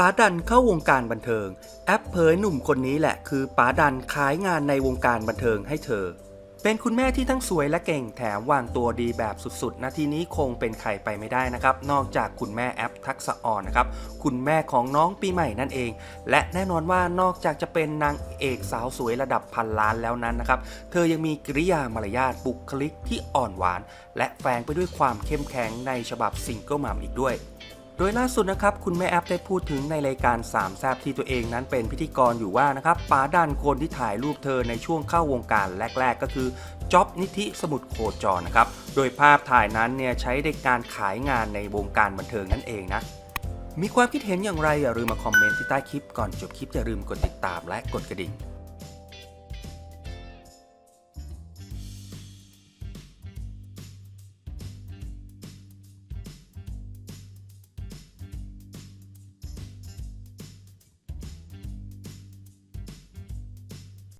ป๋าดันเข้าวงการบันเทิง แอปเผยหนุ่มคนนี้แหละคือป๋าดันขายงานในวงการบันเทิงให้เธอ เป็นคุณแม่ที่ทั้งสวยและเก่งแถมวางตัวดีแบบสุดๆ นาทีนี้คงเป็นใครไปไม่ได้นะครับ นอกจากคุณแม่แอปทักษะออนนะครับ คุณแม่ของน้องปีใหม่นั่นเอง และแน่นอนว่านอกจากจะเป็นนางเอกสาวสวยระดับพันล้านแล้วนั้นนะครับ เธอยังมีกิริยามารยาทบุคลิกที่อ่อนหวาน และแฝงไปด้วยความเข้มแข็งในฉบับซิงเกิลมัมอีกด้วย โดยล่าสุดนะครับคุณแม่แอปได้พูดถึงในรายการสามแซบที่ตัวเองนั้นเป็นพิธีกรอยู่ว่านะครับป๋าดันคนที่ถ่ายรูปเธอในช่วงเข้าวงการแรก ๆ ก็คือจ็อบนิธิสมุทรโคจรนะครับ โดยภาพถ่ายนั้นเนี่ยใช้ในการขายงานในวงการบันเทิงนั่นเองนะ มีความคิดเห็นอย่างไรอย่าลืมมาคอมเมนต์ที่ใต้คลิปก่อนจบคลิปอย่าลืมกดติดตามและกดกระดิ่ง